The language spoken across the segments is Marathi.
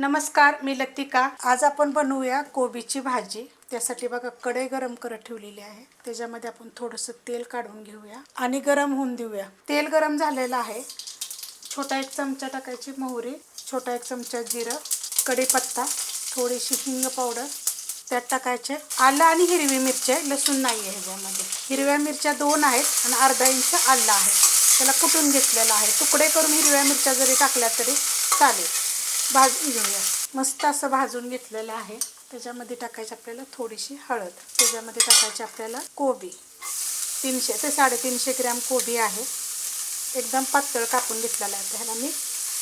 नमस्कार मी लतिका. आज आपण बनवूया कोबीची भाजी. त्यासाठी बघा कढई गरम करत ठेवलेली आहे. त्याच्यामध्ये आपण थोडंसं तेल काढून घेऊया आणि गरम होऊन देऊया. तेल गरम झालेलं आहे. छोटा एक चमचा टाकायची मोहरी छोटा एक चमचा जिरं कढीपत्ता थोडीशी हिंग पावडर. त्यात टाकायचे आलं आणि हिरवी मिरची लसूण नाही आहे ह्याच्यामध्ये. हिरव्या मिरच्या दोन आहेत आणि अर्धा इंच आलं आहे. त्याला कुटून घेतलेलं आहे. तुकडे करून हिरव्या मिरच्या जरी टाकल्या तरी चालेल. भाजून घेऊया. मस्त असं भाजून घेतलेलं आहे. त्याच्यामध्ये टाकायची आपल्याला थोडीशी हळद. त्याच्यामध्ये टाकायची आपल्याला कोबी. तीनशे ते साडेतीनशे ग्रॅम कोबी आहे. एकदम पातळ कापून घेतलेला आहे. त्याला मी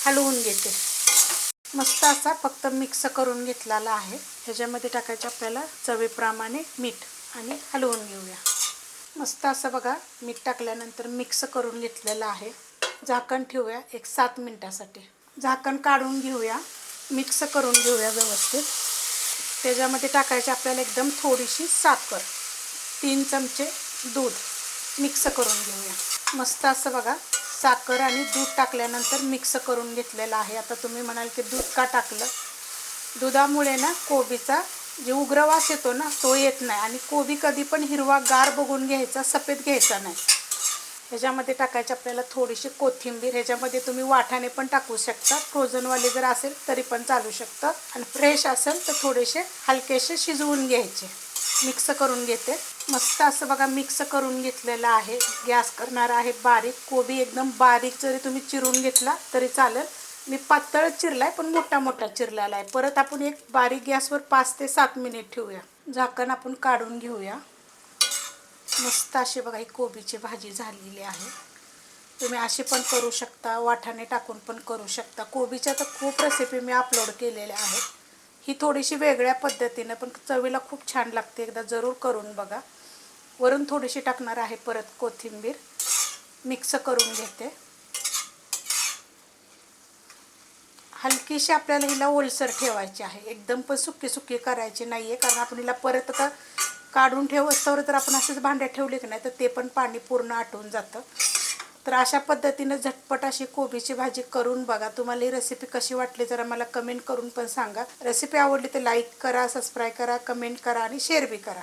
हलवून घेते. मस्त असा फक्त मिक्स करून घेतलेला आहे. ह्याच्यामध्ये टाकायचे आपल्याला चवीप्रमाणे मीठ आणि हलवून घेऊया. मस्त असं बघा मीठ टाकल्यानंतर मिक्स करून घेतलेलं आहे. झाकण ठेवूया एक सात मिनटासाठी. झाकण काढून घेऊया. मिक्स करून घेऊया व्यवस्थित. त्याच्यामध्ये टाकायची आपल्याला एकदम थोडीशी साखर. तीन चमचे दूध मिक्स करून घेऊया. मस्त असं बघा साखर आणि दूध टाकल्यानंतर मिक्स करून घेतलेलं आहे. आता तुम्ही म्हणाल की दूध का टाकलं? दुधामुळे ना कोबीचा जे उग्रवास येतो ना तो येत नाही. आणि कोबी कधी पण हिरवा गार बघून घ्यायचा सफेद घ्यायचा नाही. ह्याच्यामध्ये टाकायची आपल्याला थोडीशी कोथिंबीर ह्याच्यामध्ये तुम्ही वाठाने पण टाकू शकता. फ्रोझनवाले जर असेल तरी पण चालू शकतं. आणि फ्रेश असेल तर थोडेसे हलकेसे शिजवून घ्यायचे. मिक्स करून घेते. मस्त असं बघा मिक्स करून घेतलेलं आहे. गॅस करणार आहे बारीक. कोबी एकदम बारीक जरी तुम्ही चिरून घेतला तरी चालेल. मी पातळ चिरलाय पण मोठा मोठा चिरलेला आहे. परत आपण एक बारीक गॅसवर पाच ते सात मिनिट ठेवूया. झाकण आपण काढून घेऊया. मस्त अशी बघा ही कोबीची भाजी झालेली आहे. तुम्ही अशी पण करू शकता वाटाणे टाकून पण करू शकता. कोबीच्या तर खूप रेसिपी मी अपलोड केलेल्या आहेत. ही थोडीशी वेगळ्या पद्धतीनं पण चवीला खूप छान लागते. एकदा जरूर करून बघा. वरून थोडीशी टाकणार आहे परत कोथिंबीर. मिक्स करून घेते. हलकीशी आपल्याला हिला ओलसर ठेवायची आहे. एकदम पण सुकी सुकी करायची नाही आहे कारण आपण हिला परत आता काढून ठेवस्तवर तर आपण असेच भांड्यात ठेवले की नाही तर ते पण पाणी पूर्ण आटून जातं. तर अशा पद्धतीनं झटपट अशी कोबीची भाजी करून बघा. तुम्हाला ही रेसिपी कशी वाटली जरा मला कमेंट करून पण सांगा. रेसिपी आवडली तर लाईक करा सबस्क्राईब करा कमेंट करा आणि शेअर बी करा.